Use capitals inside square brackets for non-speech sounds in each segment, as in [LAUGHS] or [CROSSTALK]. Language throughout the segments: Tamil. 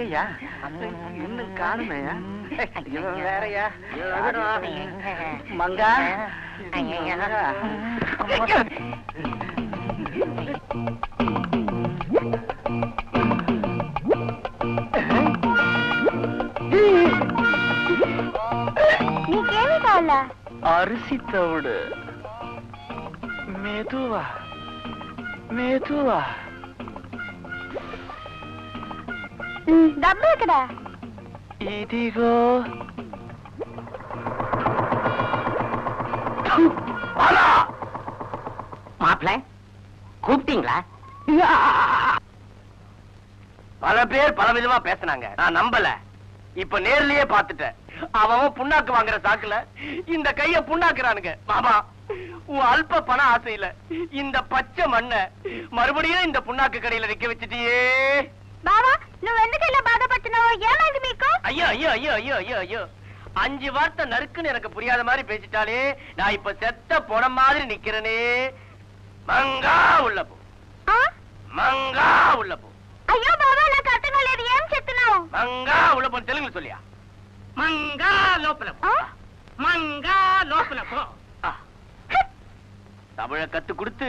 எங்கய்யா இன்னும் காணுமையா இவன் வேறயா மங்கா నీకేమీ కావాలా அரிசி தவிடு மெதுவா மெதுவா డబ్బు ఎక్కడ ఇదిగో மாப்பிள்ள கூப்பிட்டீங்களா பல பேர் பல விதமா பேசினாங்க நான் நம்பல இப்ப நேர்லயே பாத்துட்டேன் அவன் அவன் புண்ணாக்கு வாங்குற சாக்குல இந்த கைய புண்ணாக்குறானுங்க மாமா உன் அல்ப பண ஆசையில இந்த பச்சை மண்ண மறுபடியும் இந்த புண்ணாக்கு கடையில நிக்க வச்சிட்டியே బావా నువ్వెందుకు ఇలా బాధపడుతున్నావు ఏమైంది మీకు ஐயோ ஐயோ ஐயோ ஐயோ ஐயோ ஐயோ அஞ்சு வார்த்தை நறுக்குன்னு எனக்கு புரியாத மாதிரி பேசிட்டாலே நான் இப்ப செத்த போன மாதிரி நிக்கிறேனே மங்கா உள்ள போ ఆ? மங்கா உள்ள போ అయ్యో బావా నాకు అర్థం కాలేదు ఏం చెప్తున్నావు மங்கா உள்ள போ தெலுங்குல சொல்லியா மங்கா லோப்பல ఆ? மங்கா லோப்பல போ தமிழ கத்து கொடுத்து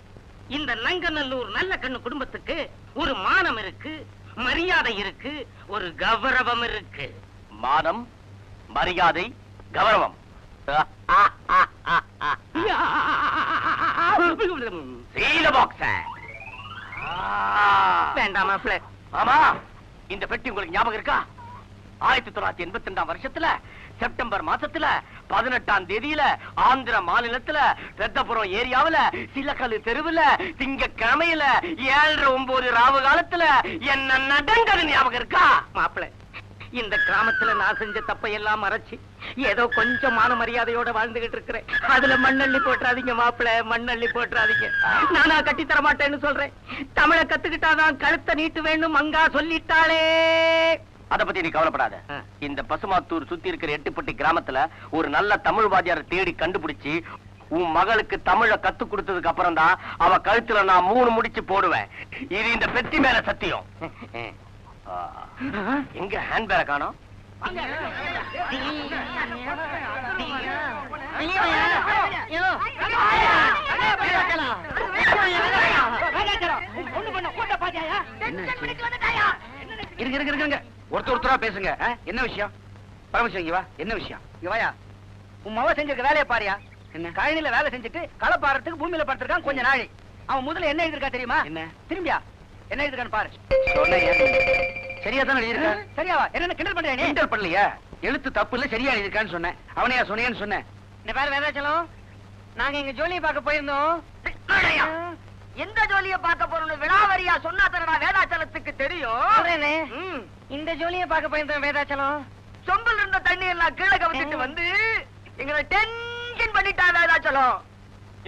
இந்த நங்கநல்லூர் நல்ல கண்ணு குடும்பத்துக்கு ஒரு மானம் இருக்கு மரியாதை இருக்கு ஒரு கௌரவம் இருக்கு. மானம் மரியாதை கௌரவம். வேண்டாம் இந்த பெட்டி உங்களுக்கு ஞாபகம் இருக்கா? ஆயிரத்தி தொள்ளாயிரத்தி எண்பத்தி ரெண்டாம் வருஷத்துல செப்டம்பர் மாசத்துல பதினெட்டாம் தேதியில ஆந்திர மாநிலத்துல பெத்தபுரம் ஏரியாவுல சிலக்கல் தெருவுல திங்கக்கிழமையில ஏழரை ஒன்பது ராவு காலத்துல என்ன நடந்தது ஞாபகம் இருக்கா? மாப்பிள்ள இந்த கிராமத்துல நான் செஞ்ச தப்பை எல்லாம் மறைச்சு ஏதோ கொஞ்சம் மான மரியாதையோட வாழ்ந்துகிட்டு இருக்கிறேன். அதுல மண்ணள்ளி போட்டுறாதீங்க மாப்பிள்ள மண்ணள்ளி போட்டுறாதீங்க. நானா கட்டி தர மாட்டேன்னு சொல்றேன். தமிழ கத்துக்கிட்டாதான் கழுத்தை நீட்டு வேணும் மங்கா சொல்லிட்டாளே. அத பத்தி நீ கவலைப்படாத. இந்த பசுமாத்தூர் சுத்தி இருக்கிற எட்டுப்பட்டி கிராமத்துல ஒரு நல்ல தமிழ் வாத்தியாரை தேடி கண்டுபிடிச்சு உன் மகளுக்கு தமிழ கத்து கொடுத்ததுக்கு அப்புறம் தான் அவ கழுத்துல நான் மூணு முடிச்சு போடுவேன். இது இந்த பெட்டி மேல சத்தியம். எங்க ஹேண்ட்பேரை காணோம்? இருங்க இருங்க இருங்க ஒருத்தர் ஒருத்தரா பேசுங்க? என்ன விஷயம் பரமசிவம் இங்க வா என்ன விஷயம் இங்க வாயா உன் மவ செஞ்சிருக்க வேலையை பாரியா என்ன கழனில வேலை செஞ்சுட்டு களை பாறதுக்கு பூமியில படுத்திருக்கான் கொஞ்ச நாளை அவன் முதல்ல என்ன எழுதிருக்கா தெரியுமா என்ன திரும்பியா என்ன எழுதிருக்கான்னு பாரு சரியா தான் எழுதியிருக்கா சரியாவா என்ன கிண்டல் பண்றேன் நீ கிண்டல் பண்ணலையா எழுத்து தப்பு இல்ல சரியா எழுதியிருக்கான்னு சொன்னேன் அவனையா சொன்னியான்னு சொன்னேன் இந்த பேர் வேதாச்சலம் நாங்க எங்க ஜோலியை பார்க்க போயிருந்தோம் எந்த ஜோலிய பார்க்க போறோம்னு விழாவரியா சொன்னா தரடா வேதாச்சலத்துக்கு தெரியும். இந்த ஜோலியை பார்க்க போயிருந்தோம் வேதாச்சலம். சொம்பல் இருந்த தண்ணி எல்லாம் கீழே கவிச்சிட்டு வந்து எங்களை டென்ஷன் பண்ணிட்டா வேதாச்சலம்.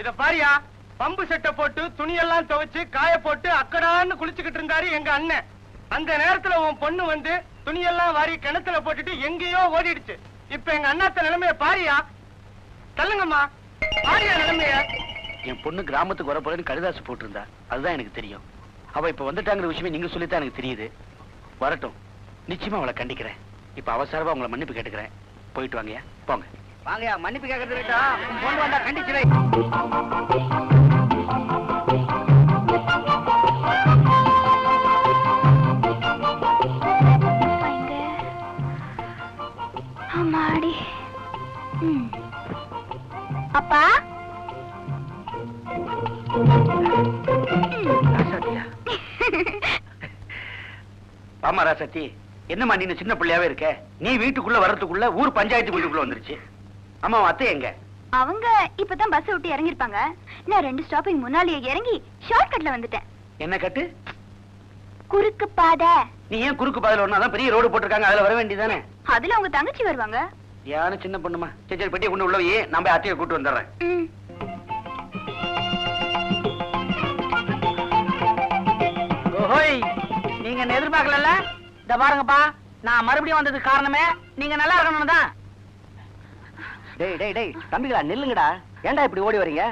இத பாரியா பம்பு செட்டை போட்டு துணியெல்லாம் துவைச்சு காய போட்டு அக்கடான்னு குளிச்சுக்கிட்டு இருந்தாரு எங்க அண்ணன். அந்த நேரத்துல உன் பொண்ணு வந்து துணியெல்லாம் வாரி கிணத்துல போட்டுட்டு எங்கேயோ ஓடிடுச்சு. இப்ப எங்க அண்ணாத்த நிலைமைய பாரியா சொல்லுங்கம்மா பாரியா நிலைமைய. என் பொண்ணு கிராமத்துக்கு வர போறேன்னு கடிதாசு போட்டிருந்தா. அதுதான் எனக்கு தெரியும். அவ இப்ப வந்துட்டாங்கிற விஷயமே நீங்க சொல்லித்தான் எனக்கு தெரியுது. வரட்டும். நிச்சயமா அவளை கண்டிக்கிறேன். இப்ப அவசரமா உங்களை மன்னிப்பு கேட்டுக்கிறேன். போயிட்டு வாங்கயா போங்க. வாங்கயா மன்னிப்பு கேட்கறது பொண்ணு வந்தா கண்டிச்சு வை. அம்மாடி ம். ஆமா ராசாத்தி. என்னம்மா நீ சின்ன பிள்ளையாவே இருக்க? நீ வீட்டுக்குள்ள வர்றதுக்குள்ள ஊர் பஞ்சாயத்து வீட்டுக்குள்ள வந்துருச்சு. ஆமா அத்தை எங்க? அவங்க இப்பதான் பஸ் விட்டு இறங்கிருப்பாங்க நான் ரெண்டு ஸ்டாப்பிங் முன்னாலேயே இறங்கி ஷார்ட்கட்ல வந்துட்டேன். என்ன கட்டு? குறுக்கு பாதை. நீ ஏன் குறுக்கு பாதையில ஒண்ணாதான் பெரிய ரோடு போட்டிருக்காங்க. அதுல வர வேண்டியதானே அதுல உங்க தங்கச்சி வருவாங்க. யாரும் சின்ன பொண்ணுமா? சரி சரி பெட்டியை கொண்டு உள்ள வை. நான் போய் அத்தையை கூட்டு வந்துடுறேன். நீங்க என்ன எதிர்பார்க்கல இந்த பாருங்கப்பா நான் மறுபடியும் வந்ததுக்கு காரணமே நீங்க நல்லா இருக்கணும் தான். டேய் டேய் டேய் தம்பிகளா நில்லுங்கடா. ஏன்டா இப்படி ஓடி வரீங்க?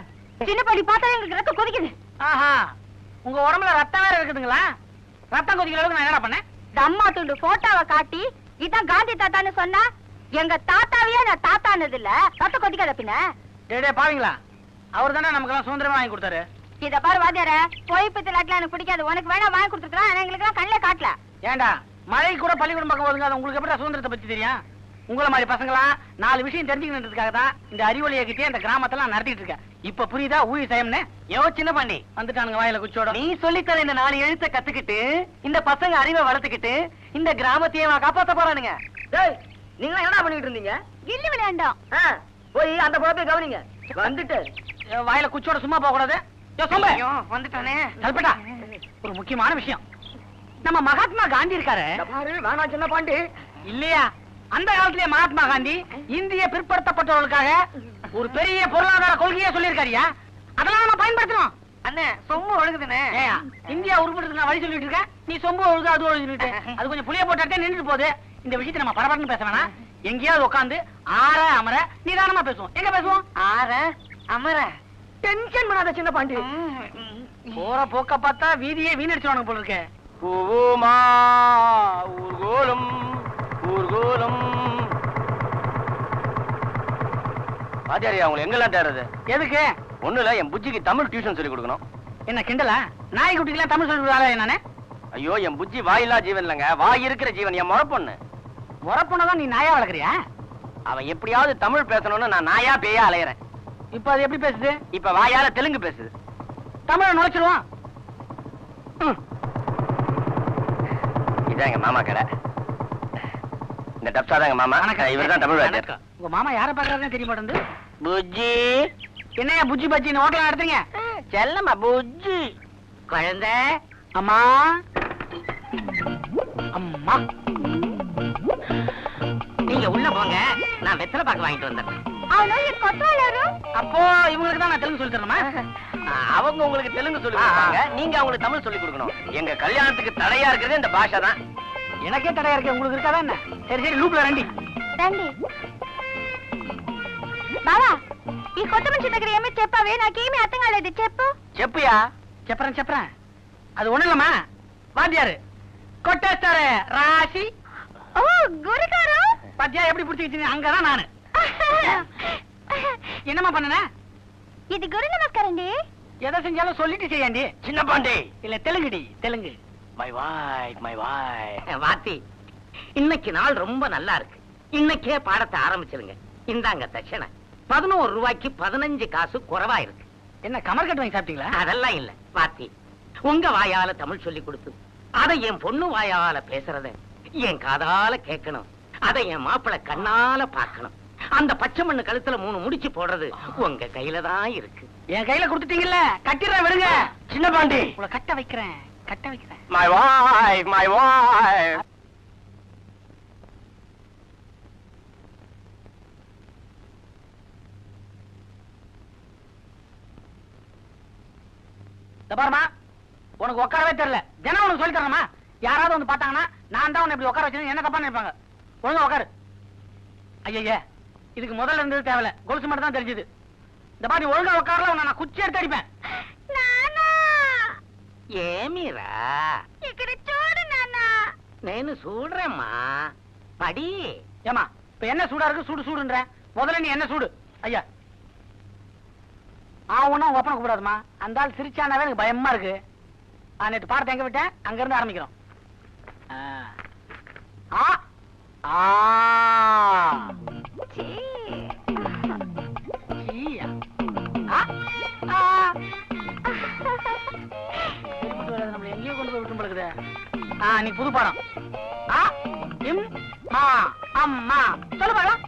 சின்ன பாட்டி பார்த்தா எங்களுக்கு ரத்தம் கொதிக்குது. ஆஹா உங்க உடம்புல ரத்தம் வேற இருக்குதுங்களா? ரத்தம் கொதிக்கிற அளவுக்கு நான் என்னடா பண்ணேன்? இந்த அம்மா துண்டு போட்டோவை காட்டி இதான் காந்தி தாத்தான்னு சொன்னா எங்க தாத்தாவையே நான் தாத்தானது இல்ல. ரத்தம் கொதிக்காத பின்ன. டேய் டேய் பாவீங்களா? அவர் தானே நமக்கெல்லாம் சுதந்திரமா வாங்கி கொடுத்தாரு. இத பாரு வாத்தியார போய் பித்து நாட்டுல எனக்கு பிடிக்காது. உனக்கு வேணா வாங்கி கொடுத்துருக்கான் ஆனா எங்களுக்கு எல்லாம் கண்ணிலே காட்டல. ஏன்டா மழை கூட பள்ளிக்கூடம் பக்கம் ஒதுங்காது உங்களுக்கு எப்படி சுதந்திரத்தை பத்தி தெரியும்? உங்கள மாதிரி பசங்களா நாலு விஷயம் தெரிஞ்சுக்கணுன்றதுக்காக தான் இந்த அறிவொளியை கிட்டே இந்த கிராமத்துல நான் நடத்திட்டு இருக்கேன். இப்ப புரியுதா ஊழி சயம்னு? யோ சின்ன பாண்டி. வந்துட்டானுங்க வாயில குச்சோட நீ சொல்லித்தர இந்த நாலு எழுத்த கத்துக்கிட்டு இந்த பசங்க அறிவை வளர்த்துக்கிட்டு இந்த கிராமத்தையே காப்பாத்த போறானுங்க. டேய் நீங்க என்ன பண்ணிட்டு இருந்தீங்க? கில்லி விளையாண்டோம். ஆ, போய் அந்த குழப்பை கவனிங்க. வந்துட்டு. வாயில குச்சோட சும்மா போக கூடாது. வந்துட்டானே. கல்பட்டா ஒரு முக்கியமான விஷயம். நம்ம மகாத்மா காந்தி இருக்காரு. சின்ன பாண்டி. இல்லையா? அந்த காலத்திலே மகாத்மா காந்தி இந்திய பிற்படுத்தப்பட்டவர்களுக்காக ஒரு பெரிய பொருளாதார கொள்கையை சொல்லியிருக்காருயா? அதெல்லாம் நம்ம பயன்படுத்தணும் அண்ணே சொம்பு ஒழுகுதுண்ணே. இந்தியா உருப்படுறதுக்கு வழி சொல்லிட்டு இருக்கேன் நீ சொம்பு ஒழுகு அது ஒழுகுட்டு அது கொஞ்சம் புளிய போட்டாட்டே நின்றுட்டு போகுது. இந்த விஷயத்தை நம்ம பரபரன்னு பேச வேணாம். எங்கேயாவது உட்காந்து ஆற அமர நிதானமா பேசுவோம். எங்க பேசுவோம்? ஆற அமர. டென்ஷன் பண்ணாத சின்ன பாண்டி. போற போக்க பார்த்தா வீதியே வீணடிச்சிருவானுங்க போல இருக்கே. பூமா ஊர்கோலம் ஊர்கோலம் ஆச்சாரியா உங்களுக்கு எங்கெல்லாம் தேடுறது? எதுக்கு? ஒண்ணு இல்ல என் புஜ்ஜிக்கு தமிழ் டியூஷன் சொல்லி கொடுக்கணும். என்ன கிண்டலா? நாய் குட்டிக்கெல்லாம் தமிழ் சொல்லி கொடுத்தாலே நானே ஐயோ என் புஜ்ஜி வாயில்லா ஜீவன் இல்லைங்க. வாய் இருக்கிற ஜீவன் என் முறப்பொண்ணு. உரப்புனதான் நீ நாயா வளர்க்குறியா? அவன் எப்படியாவது தமிழ் பேசணும்னு நான் நாயா பேயா அலையறேன். இப்ப அது எப்படி பேசுது? இப்ப வாயால தெலுங்கு பேசுது. தமிழ நுழைச்சிருவான் இதான் எங்க மாமா கடை. இந்த டப்ஸா தான் எங்க மாமா. இவர் தான் தமிழ். உங்க மாமா யார பாக்குறாருன்னு தெரிய மாட்டேங்குது புஜ்ஜி. என்னையா புஜ்ஜி பஜ்ஜி ஹோட்டல் நடத்துங்க செல்லம்மா புஜ்ஜி. குழந்தை அம்மா. அம்மா. நீங்க உள்ள போங்க. நான் வெத்தலை பாக்கு வாங்கிட்டு வந்துடுறேன். అవును ఈ కొత్త వాళ్ళు அப்போ இவங்களுக்கு தான் நான் தெலுங்கு சொல்லி தரணுமா அவங்க உங்களுக்கு தெலுங்கு சொல்லி கொடுப்பாங்க நீங்க அவங்களுக்கு தமிழ் சொல்லி கொடுக்கணும் எங்க கல்யாணத்துக்கு தடையா இருக்கிறது இந்த பாஷை தான் எனக்கே தடையா இருக்கு உங்களுக்கு இருக்காதா என்ன சரி சரி லூப்ல ரெண்டி రండి బావా ఈ కొత్త మనిషి దగ్గర ఏమి చెప్పావే నాకేమీ అర్థం కాలేదు చెప్పు செப்பியா செப்பறேன் செப்பறேன் அது ஒண்ணு இல்லம்மா வாத்தியாரு கொட்டேஸ்டாரு ராசி ఓ గురుగారు பாத்தியா எப்படி பிடிச்சிக்கிச்சு அங்கதான் நானு என்னமா பண்ணன? இது குரு நமஸ்காரண்டி எதை செஞ்சாலும் சொல்லிட்டு செய்யாண்டி சின்ன பாண்டி. இல்ல தெலுங்குடி தெலுங்கு. மை வாய் மை வாய். [LAUGHS] வாத்தி இன்னைக்கு நாள் ரொம்ப நல்லா இருக்கு. இன்னைக்கே பாடத்தை ஆரம்பிச்சிருங்க. இந்தாங்க தட்சணை. பதினோரு ரூபாய்க்கு பதினஞ்சு காசு குறைவா இருக்கு என்ன கமர் கட்டு வாங்கி சாப்பிட்டீங்களா? அதெல்லாம் இல்ல வாத்தி. உங்க வாயால தமிழ் சொல்லி கொடுத்து அதை என் பொண்ணு வாயால பேசுறத என் காதால கேட்கணும். அதை என் மாப்பிள்ள கண்ணால பார்க்கணும். அந்த பச்சை மண்ணு கழுத்துல மூணு முடிச்சு போடுறது. உங்க கையில தான் இருக்கு. என் கையில கொடுத்துட்டீங்கல்ல? கட்டிடுறேன் விடுங்க. சின்ன பாண்டி. உங்களை கட்ட வைக்கிறேன். கட்ட வைக்கிறேன். மை வாய் மை வாய் பாருமா உனக்கு உட்காரவே தெரியல. ஜனம் உனக்கு சொல்லி தரணுமா யாராவது வந்து பார்த்தாங்கன்னா நான் தான் உன்னை இப்படி உட்கார வச்சு என்ன தப்பா நினைப்பாங்க? ஒழுங்கா உட்காரு. ஐயய்ய இதுக்கு முதல்ல இருந்தது தேவையில்ல கொலுசு மட்டும் தான் தெரிஞ்சது இந்த மாதிரி ஒழுங்கா உட்காரல உன்னை நான் குச்சி எடுத்து அடிப்பேன் నానా ఏమిరా ఇక్కడ చూడు నానా నేను చూడరమ్మా పడి ஏமா இப்ப என்ன சூடா இருக்கு சூடு சூடுன்ற முதல்ல நீ என்ன சூடு ஐயா ஆ ஒன்னும் ஒப்பனை கூடாதுமா அந்த ஆள் சிரிச்சானாவே எனக்கு பயமா இருக்கு ஆ நேற்று பாடத்தை எங்க விட்டேன் அங்க இருந்து ஆரம்பிக்கிறோம் ஆ. ஆ நீ புது படம் அம்மா சொல்லு படம்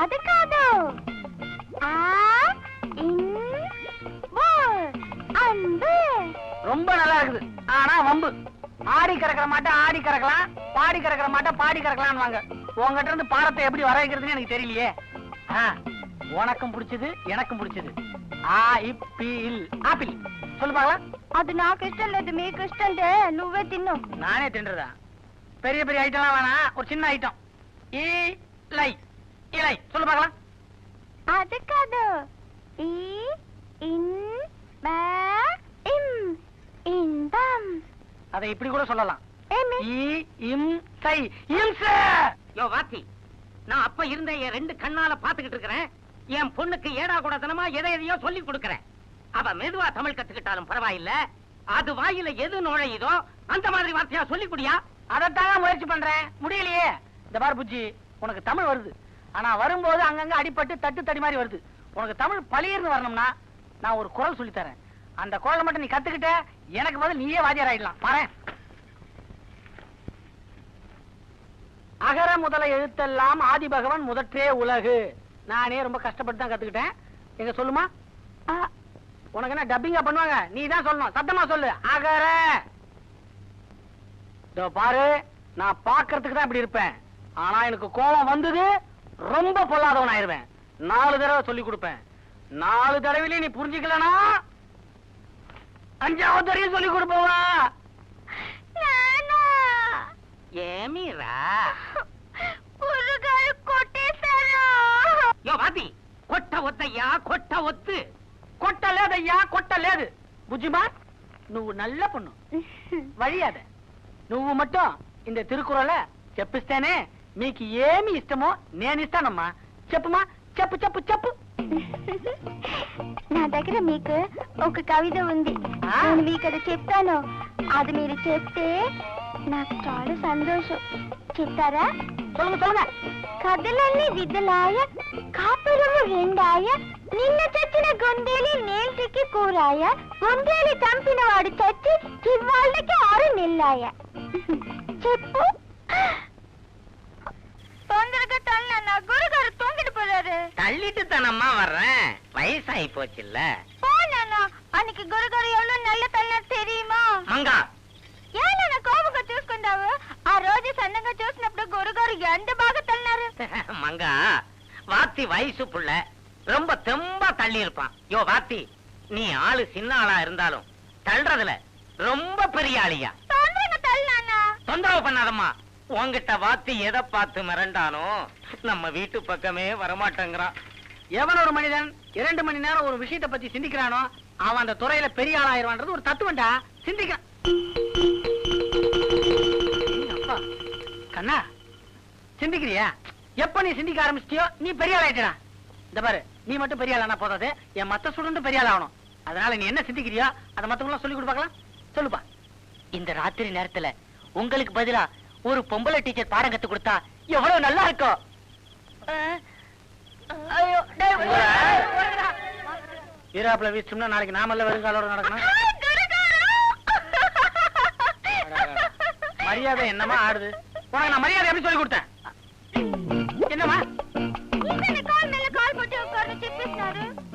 அது காது ரொம்ப நல்லா இருக்குது. ஆனா வம்பு. ஆடி கறக்கிற மாட்டா ஆடி கறக்கலாம். பாடி கறக்கிற மாட்டா பாடி கறக்கலாம்னு வாங்க உங்ககிட்ட இருந்து பாடத்தை எப்படி வர வைக்கிறதுன்னு எனக்கு தெரியலையே ஆ, உனக்கும் பிடிச்சது எனக்கும் பிடிச்சது ஆ இப்பி இல் ஆப்பிள் சொல்லு பார்க்கலாம் అది నాకు ఇష్టం లేదు మీకు ఇష్టం అంటే నువ్వే తిన్ను நானே தின்றதா பெரிய பெரிய ஐட்டம்லாம் வேணாம் ஒரு சின்ன ஐட்டம் ஈ லை இலை சொல்லு பார்க்கலாம் అది కాదు ఈ ఇన్ బా ఇం ఇందం அதை இப்படி கூட சொல்லலாம் ఏమి ஈ இம் சை இம்ச யோ வாத்தி. நான் அப்ப இருந்த என் ரெண்டு கண்ணால பாத்துக்கிட்டு இருக்கிறேன். என் பொண்ணுக்கு ஏடா கூடாதனமா எதை எதையோ சொல்லி கொடுக்கறேன். அவ மெதுவா தமிழ் கத்துக்கிட்டாலும் பரவாயில்ல. அது வாயில எது நுழையுதோ அந்த மாதிரி வார்த்தையா சொல்லி குடியா? அதைத்தான் முயற்சி பண்றேன். முடியலையே. இந்த பார் புஜ்ஜி உனக்கு தமிழ் வருது. ஆனா வரும்போது அங்கங்க அடிபட்டு தட்டு தடி மாதிரி வருது. உனக்கு தமிழ் பழியர்னு வரணும்னா நான் ஒரு குரல் சொல்லித்தரேன் அந்த குரலை மட்டும் நீ கத்துக்கிட்ட எனக்கு பதில் நீயே வாதியாராயிடலாம் ஆயிடலாம். பாரு அகர முதல எழுத்தெல்லாம் ஆதிபகவன் முதற்றே உலகு. நானே ரொம்ப கஷ்டப்பட்டு தான் கத்துக்கிட்டேன். எங்க சொல்லுமா? உனக்கு என்ன டப்பிங்கா பண்ணுவாங்க? நீ தான் சொல்லணும். சத்தமா சொல்லு. அகர. பாரு நான் பாக்குறதுக்கு தான் இப்படி இருப்பேன். ஆனா எனக்கு கோபம் வந்தது ரொம்ப பொல்லாதவன் ஆயிருவேன் நாலு தடவை சொல்லி கொடுப்பேன். நாலு தடவையிலே நீ புரிஞ்சுக்கலனா அஞ்சாவது தடவையும் சொல்லி கொடுப்பவா ఏమిరా కూరగాయలు కొట్టేశారు యో వాది కొట్ట వద్దయ్యా కొట్ట వద్దు కొట్టలేదయ్యా కొట్టలేదు బుజ్జిమా నువ్వు నల్ల పొన్ను వழிయాద నువ్వు మట్టం ఇంత తిరుకురల చెప్పిస్తేనే మీకు ఏమి ఇష్టమో నేనిస్తానమ్మా చెప్పుమా చెప్పు చెప్పు చెప్పు నా దగ్గర మీకు ఒక కవిత ఉంది. నేను మీకు అది చెప్తాను. అది మీరు చెప్తే నాకు చాలా సంతోషం. చెప్తారా? కథలన్నీ విద్యలాయ కాపురము రెండాయ నిన్న చచ్చిన గొందేలి నేల్టికి కూరాయ గొందేలి చంపిన వాడు చచ్చి ఇవాళ్ళకి ఆరు నెల్లాయ. చెప్పు. తొందరగా తల్లన్న గురుగారు తొంగిడి పోయారు தள்ளிட்டு தானம்மா வர்றேன் வயசாகி போச்சுல்ல போனா அன்னைக்கு గురుగారు ఎవరో నల్ల తల్లినట్టు தெரியுமா மங்கா ఏ నాన్న కోపంగా చూసుకుంటావు ఆ రోజు సన్నగా చూసినప్పుడు గురుగారు ఎంత బాగా తల్లినారు மங்கா வாத்தி வயசு புள்ள ரொம்ப தெம்பா தள்ளி இருப்பான் யோ வாத்தி நீ ஆளு சின்ன ஆளா இருந்தாலும் தள்ளுறதுல ரொம்ப பெரிய ஆளியா తొందరగా తల్లినాన్న தொந்தரவு பண்ணாதம்மா உன்கிட்ட வாத்தி எதை பார்த்து மிரண்டானோ நம்ம வீட்டு பக்கமே வரமாட்டேங்கிறான். எவன் ஒரு மனிதன் இரண்டு மணி நேரம் ஒரு விஷயத்தை பத்தி சிந்திக்கிறானோ அவன் அந்த துறையில பெரிய ஆளாயிருவான்றது ஒரு தத்துவண்டா சிந்திக்க. கண்ணா சிந்திக்கிறியா? எப்ப நீ சிந்திக்க ஆரம்பிச்சிட்டியோ நீ பெரிய ஆளாயிட்டா இந்த பாரு நீ மட்டும் பெரிய ஆளானா போதாது என் மத்த ஸ்டூடெண்ட் பெரிய ஆளாகணும். ஆகணும் அதனால நீ என்ன சிந்திக்கிறியோ அதை மத்தவங்களாம் சொல்லி கொடு சொல்லுப்பா. இந்த ராத்திரி நேரத்துல உங்களுக்கு பதிலா ஒரு பொம்பளை டீச்சர் பாடம் கத்து கொடுத்தா எவ்வளவு நல்லா இருக்கும்? ஈராப்ல வீசோம்னா நாளைக்கு நாமல்ல வருங்காலோட நடக்கணும். மரியாதை என்னமா ஆடுது? உனக்கு நான் மரியாதை எப்படி சொல்லி கொடுத்தேன்? என்னமா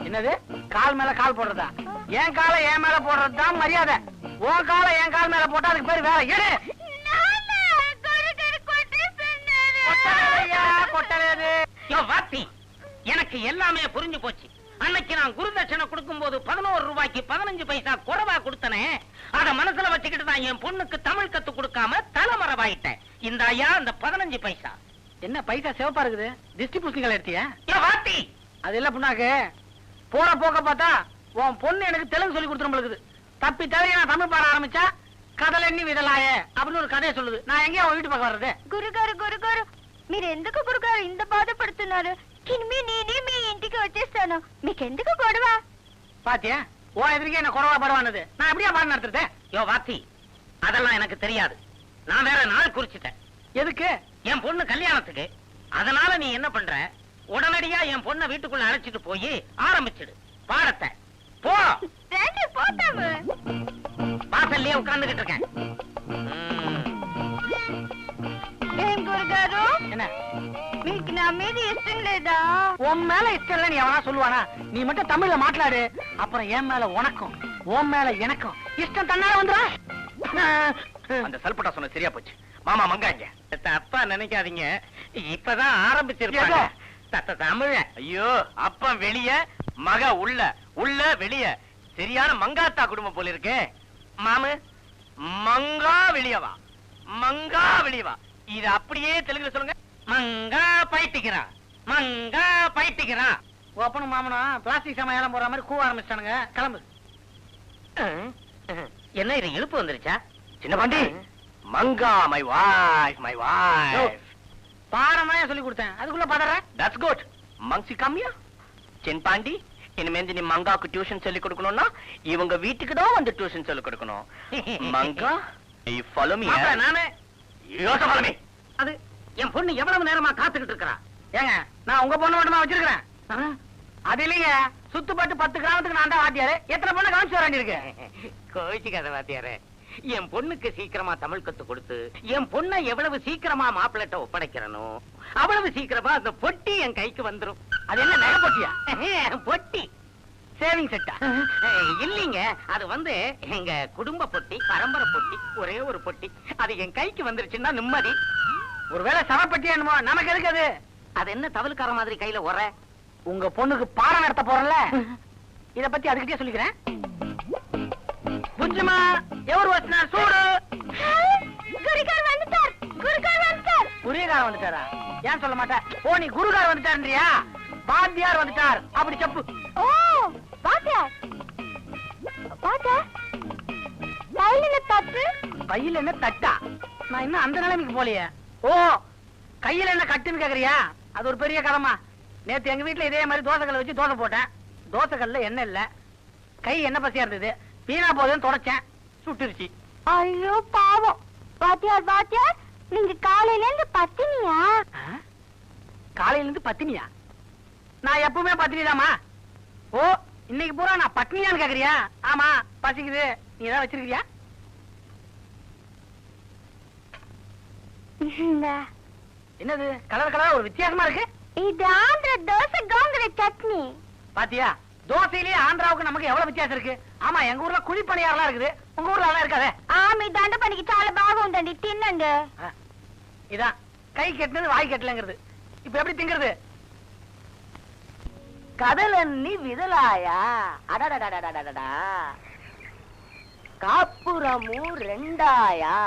என்னது? கால் மேல கால் போடுறதா? என் காலை என் மேல போடுறதுதான் மரியாதை. உன் காலை என் கால் மேல போட்டா அதுக்கு பேர் வேலை. எடு! யோ வாத்தி. எனக்கு எல்லாமே புரிஞ்சு போச்சு. அன்னைக்கு நான் குருதட்சணை கொடுக்கும் போது பதினோரு ரூபாய்க்கு பதினஞ்சு பைசா குறைவா கொடுத்தனே. அத மனசுல வச்சுக்கிட்டு தான் என் பொண்ணுக்கு தமிழ் கத்து கொடுக்காம தலைமறைவாயிட்டேன். இந்த ஐயா அந்த பதினஞ்சு பைசா. என்ன பைசா சிவப்பா இருக்குது? திருஷ்டி புஸ்தகங்கள் எடுத்தியா? வாத்தி. அது இல்ல புண்ணாக்கு. போற போக்க பார்த்தா உன் பொண்ணு எனக்கு தெலுங்கு சொல்லி கொடுத்துரும்பளுக்குது தப்பி தவிர நான் தமிழ் பாட ஆரம்பிச்சா கடல் எண்ணி விதலாய அப்படின்னு ஒரு கதையை சொல்லுது. நான் எங்கேயா வீட்டு பக்கம் வர்றது? குரு குரு குரு குரு. ఎందుకు గురుగారు ఇంత బాధపడుతున్నారు కినిమి నేనే మీ ఇంటికి వచ్చేస్తాను మీకెందుకు గొడవ பாத்தியா உன் எதிர்க்கே என்ன குறவா பரவானது நான் எப்படியா பாடம் நடத்துறது யோ வாத்தி அதெல்லாம் எனக்கு தெரியாது நான் வேற நாள் குறிச்சிட்டேன் எதுக்கு என் பொண்ணு கல்யாணத்துக்கு அதனால நீ என்ன பண்ற உடனடியா என் பொண்ணை வீட்டுக்குள்ள அழைச்சிட்டு போய் ஆரம்பிச்சிடு பாடத்தை போ రండి పోతాము வாசல்லயே உட்கார்ந்துகிட்டு இருக்கேன் ம். தமிழ்ல மாట్లాடு அப்புறம் என் மேல உனக்கும் உன் மேல எனக்கும் இஷ்டம் தன்னால வந்துடும் [LAUGHS] இப்பதான் ஆரம்பிச்சிருக்காங்க ஐயோ அப்ப வெளிய மக உள்ள உள்ள வெளிய. சரியான மங்காத்தா குடும்பம் போல இருக்கு மாமு மங்கா வெளியவா மங்கா வெளியவா இது அப்படியே தெலுங்குல சொல்லுங்க. மங்கா பைத்திக்கிறா மங்கா பைத்திக்கிறா ஒப்பனும் மாமனும் பிளாஸ்டிக் சமையலாம் போற மாதிரி கூவ ஆரம்பிச்சிட்டானுங்க. கிளம்பு. என்ன இது இழுப்பு வந்துருச்சா? சின்ன பாண்டி மங்கா மை வாய்ஸ் மை வாய்ஸ் பாடம் தான் சொல்லி கொடுத்தேன். அதுக்குள்ள பதற. தட்ஸ் குட் மங்சி கம்மியா சின் பாண்டி இனிமேந்து நீ மங்காக்கு டியூஷன் சொல்லி கொடுக்கணும்னா இவங்க வீட்டுக்கு தான் வந்து டியூஷன் சொல்லி கொடுக்கணும். மங்கா me மாப்பிள, eh? நானு அது என் பொண்ணு எவ்வளவு நேரமா காத்துக்கிட்டு இருக்கறா? ஏங்க நான் உங்க பொண்ணு மட்டுமா வச்சிருக்கிறேன்? அது இல்லைங்க சுத்துப்பட்டு பத்து கிராமத்துக்கு நான் தான் வாத்தியாரு. எத்தனை பொண்ணு கவனிச்சு வர வேண்டியிருக்கு? கோவிச்சுக்காத வாத்தியாரே. என் பொண்ணுக்கு சீக்கிரமா தமிழ் கத்து கொடுத்து என் பொண்ணை எவ்வளவு சீக்கிரமா மாப்பிள்ளட்ட ஒப்படைக்கிறனோ அவ்வளவு சீக்கிரமா அந்த பொட்டி என் கைக்கு வந்துரும். அது என்ன நகை பொட்டியா பொட்டி. சேவிங் செட்டா இல்லீங்க அது வந்து எங்க குடும்ப பொட்டி பரம்பரை பொட்டி ஒரே ஒரு பொட்டி. அது என் கைக்கு வந்துருச்சுன்னா நிம்மதி. ஒருவேளை சவப்பட்டி என்னமோ நமக்கு எதுக்கு அது? அது என்ன தவளுக்கார மாதிரி கையில உர உங்க பொண்ணுக்கு பாடம் நடத்த போறல இத பத்தி அதுக்கிட்டே சொல்லிக்கிறேன். புஜ்ஜுமா எவரு வச்சினா சூடு. குருகார் வந்துட்டார் குருகார் வந்துட்டார். குரியகார் வந்துட்டாரா? ஏன் சொல்ல மாட்டேன் ஓ நீ குருகார் வந்துட்டாருன்றியா? பாத்தியார் வந்துட்டார். அப்படி செப்பு. ஓ கையில தப்பு கையில என்ன தட்டா? நான் இன்னும் அந்த நிலைமைக்கு போலையே ஓ கையில என்ன கட்டுன்னு கேக்குறியா? அது ஒரு பெரிய கடமா நேத்து எங்க வீட்டுல இதே மாதிரி தோசைக்கல்ல வச்சு தோசை போட்டேன். தோசைக்கல்ல எண்ணெய் இல்ல. கை என்ன பசியா இருந்தது? வீணா போகுதுன்னு தொடச்சேன். சுட்டுருச்சு. ஐயோ பாவம். பாத்தியார் பாத்தியார் நீங்க காலையில இருந்து பத்தினியா? காலையில இருந்து பத்தினியா நான் எப்பவுமே பத்தினிதாமா ஓ இன்னைக்கு பூரா நான் பட்னியான்னு கேக்குறியா? ஆமா பசிக்குது. நீ ஏதாவது வச்சிருக்கியா என்னது கலர் கலரா ஒரு வித்தியாசமா இருக்கு? இது ஆந்திர தோசை கோங்குற சட்னி. பாத்தியா தோசையிலேயே ஆந்திராவுக்கு நமக்கு எவ்வளவு வித்தியாசம் இருக்கு? ஆமா எங்க ஊர்ல குழி பணியாரெல்லாம் இருக்குது. உங்க ஊர்ல அதான் இருக்காதே? ஆமா தண்ட பணிக்கு சால பாகம் தண்டி தின்னுங்க. இதான். கை கெட்டினது வாய் கெட்டலங்கிறது. இப்ப எப்படி திங்கிறது? கடலன்னி விதலாயா? அடடடடடடடா காப்புரமும் ரெண்டாயா?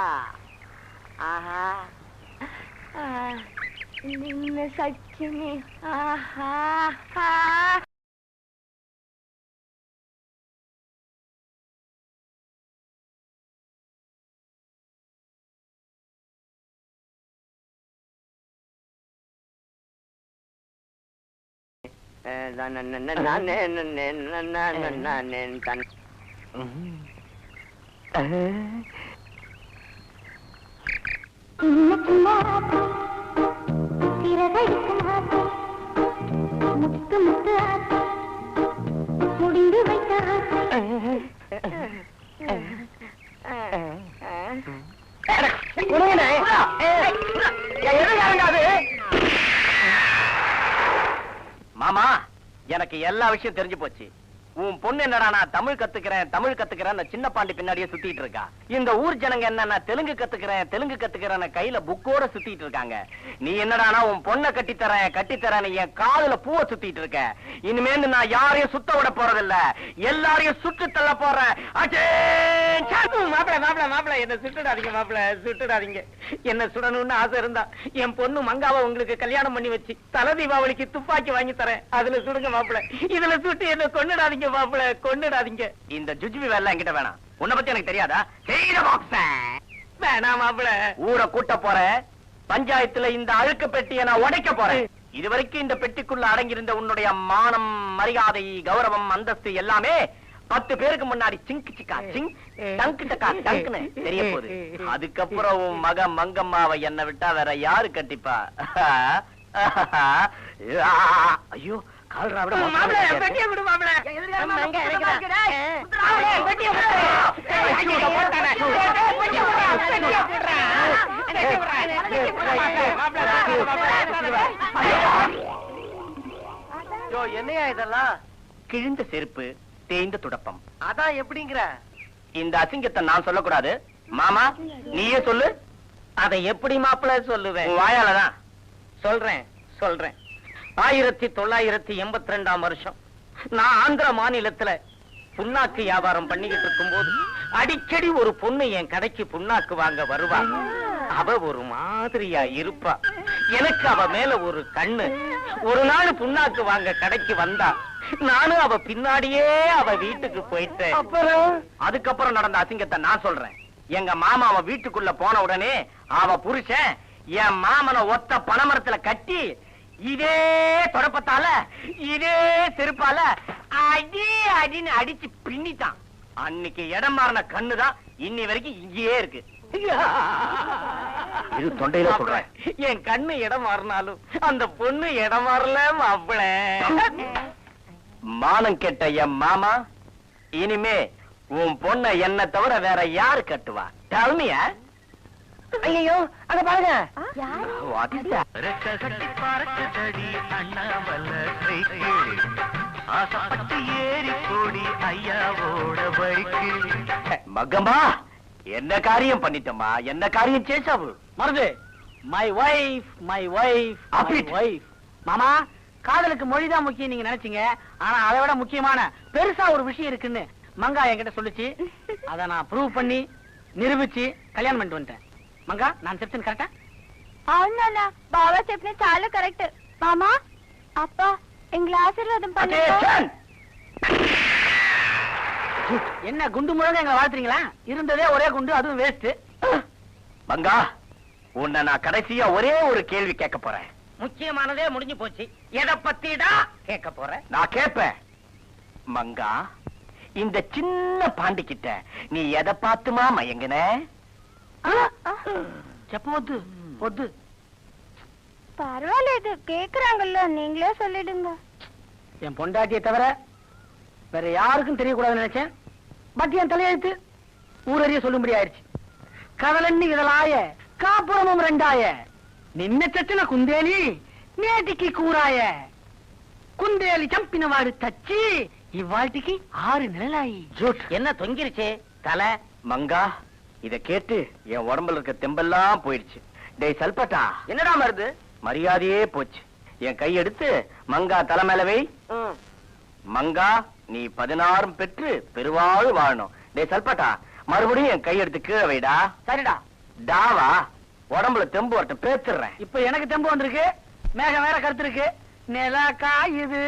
ஆஹா. ああ、みんな先に、ああ、ああ。え、なななななねなねななななねなん。うん。え。மாமா எனக்கு எல்லா விஷயம் தெரிஞ்சு போச்சு. உன் பொண்ணு என்னடா நான் தமிழ் கத்துக்கிறேன் தமிழ் கத்துக்கிறேன் அந்த சின்ன பாண்டி பின்னாடியே சுத்திட்டு இருக்கா? இந்த ஊர் ஜனங்க என்ன நான் தெலுங்கு கத்துக்கிறேன் தெலுங்கு கத்துக்கிறேன் கையில புக்கோட சுத்திட்டு இருக்காங்க. நீ என்னடானா உன் பொண்ணை கட்டித்தரேன் கட்டித்தரேன் என் காதுல பூவை சுத்திட்டு இருக்க. இனிமேந்து நான் யாரையும் சுத்த விட போறதில்ல. எல்லாரையும் சுட்டு தள்ள போறேன். மாப்பிள மாப்பிள மாப்பிள என்ன சுட்டுடாதீங்க மாப்பிள சுட்டுடாதீங்க. என்ன சுடணும்னு ஆசை இருந்தா என் பொண்ணு மங்காவை உங்களுக்கு கல்யாணம் பண்ணி வச்சு தலை தீபாவளிக்கு துப்பாக்கி வாங்கி தரேன். அதுல சுடுங்க மாப்பிள. இதுல சுட்டு என்ன கொன்னுடாதீங்க மாப்பிள கொன்னுடாதீங்க. இந்த ஜுஜ்பி வேலை என்கிட்ட வேணாம். உன்னை பத்தி எனக்கு தெரியாதா? வேணாம் மாப்பிள ஊரை கூட்ட போறேன் பஞ்சாயத்துல இந்த அழுக்கு பெட்டியை நான் உடைக்க போறேன். இதுவரைக்கும் இந்த பெட்டிக்குள்ள அடங்கியிருந்த உன்னுடைய மானம் மரியாதை கௌரவம் அந்தஸ்து எல்லாமே பத்து பேருக்கு முன்னாடி சிங்க் சிக்கா சிங் டங்கு டக்கா டங்குன்னு தெரிய போகுது. அதுக்கப்புறம் உன் மக மங்கம்மாவை என்னை விட்டா வேற யாரு கட்டிப்பா? [LAUGHS] ஐயோ. கால்ரா விட இருக்கே. பெட்டியை கொடு மாப்பிள எங்க இருக்கிறா? மாப்பிள, பெட்டியை கொடு. ஐயோ, போட்டானே. பெட்டியை கொடு, பெட்டியை. பெட்டியை. பெட்டியை என்னையா இதெல்லாம் கிழிந்த செருப்பு தேய்ந்த துடப்பம் அதான் எப்படிங்கிற இந்த அசிங்கத்தை நான் சொல்லக்கூடாது மாமா நீயே சொல்லு அதை எப்படி மாப்பிள்ள சொல்லுவேன் உன் வாயாலதான் சொல்றேன் சொல்றேன் ஆயிரத்தி தொள்ளாயிரத்தி எண்பத்தி ரெண்டாம் வருஷம். நான் ஆந்திர மாநிலத்துல புண்ணாக்கு வியாபாரம் பண்ணிக்கிட்டு இருக்கும்போது அடிக்கடி ஒரு பொண்ணு என் கடைக்கு புண்ணாக்கு வாங்க வருவா. அவ ஒரு மாதிரியா இருப்பா. எனக்கு அவ மேல ஒரு கண்ணு. ஒரு நாள் புண்ணாக்கு வாங்க கடைக்கு வந்தா நானும் அவ பின்னாடியே அவ வீட்டுக்கு போயிட்டேன். அதுக்கப்புறம் நடந்த அசிங்கத்தை நான் சொல்றேன். எங்க மாமா அவ வீட்டுக்குள்ள போன உடனே அவ புருஷன் என் மாமனை ஒத்த பனைமரத்துல கட்டி இதே தொடப்பத்தால இதே செருப்பால அடி அடின்னு அடிச்சு பின்னிட்டான். அன்னைக்கு இடம் மாறின கண்ணுதான் இன்னி வரைக்கும் இங்கேயே இருக்கு. இது தொண்டையில சொல்றேன். என் கண்ணு இடம் மாறினாலும் அந்த பொண்ணு இடம் மாறல மாப்பிள. மானம் கெட்ட என் மாமா இனிமே உன் பொண்ண என்ன தவிர வேற யாரு கட்டுவா? டல்மியா ஐயோ அங்க பாருங்க. ஆசைப்பட்டு என்ன காரியம் பண்ணிட்டம்மா? என்ன காரியம் சேசாவு Marudhu my wife my wife wife மாமா காதலுக்கு மொழிதான் முக்கியம் நீங்க நினைச்சீங்க. ஆனா அதை விட முக்கியமான பெருசா ஒரு விஷயம் இருக்குன்னு மங்கா என்கிட்ட சொல்லுச்சு. [LAUGHS] அதை நான் ப்ரூவ் பண்ணி நிரூபிச்சு கல்யாணம் பண்ணிட்டு வந்துட்டேன். மங்கா நான் செப்டன் கரெக்டா అవునన్న బావ చెప్పిన చాలా కరెక్ట్ మామా అప్ప ఎంగ్ల ఆశీర్వాదం பண்ணுங்க Attention! என்ன குண்டு முழங்க எங்களை வாழ்த்துறீங்களா இருந்ததே ஒரே குண்டு அதுவும் வேஸ்ட் மங்கா உன்னை நான் கடைசியா ஒரே ஒரு கேள்வி கேட்க போறேன் முக்கியமானதே முடிஞ்சு போச்சு எதை பத்திடா கேட்க போற நான் கேட்பேன் மங்கா இந்த சின்ன பாண்டி கிட்ட நீ எதை பார்த்துமா மயங்கின చెప్పవద్దు వద్దు பரவாயில்ல கேக்குறாங்கல்ல நீங்களே சொல்லிடுங்க என் பொண்டாட்டியை தவிர வேற யாருக்கும் தெரியக்கூடாதுன்னு நினைச்சேன் பட் என் தலையெழுத்து ஊரறிய சொல்லும்படி ஆயிடுச்சு కదలన్నీ విదలాయ కాపురమం రెండాయ నిన్న చచ్చిన కుందేలి నేటికి కూరాయ కుందేలి చంపిన వాడు చచ్చి ఇవాటికి ఆరు నెలలాయి ஜூட் என்ன தொங்கிருச்சே தலை மங்கா இத கேட்டு என் உடம்புல இருக்க தெம்பெல்லாம் போயிடுச்சு. டேய் சல்பட்டா. என்னடா மருது மரியாதையே போச்சு. என் கை எடுத்து மங்கா தலை மேல வை. மங்கா நீ பதினாறும் பெற்று பெருவாழ் வாழணும். டேய் சல்பட்டா மறுபடியும் என் கை எடுத்து கீழே வைடா. சரிடா. டாவா உடம்புல தெம்பு வரட்டும் பேத்துறேன் இப்ப எனக்கு தெம்பு வந்திருக்கு மேகம் வேற கருத்து இருக்கு நில காயுது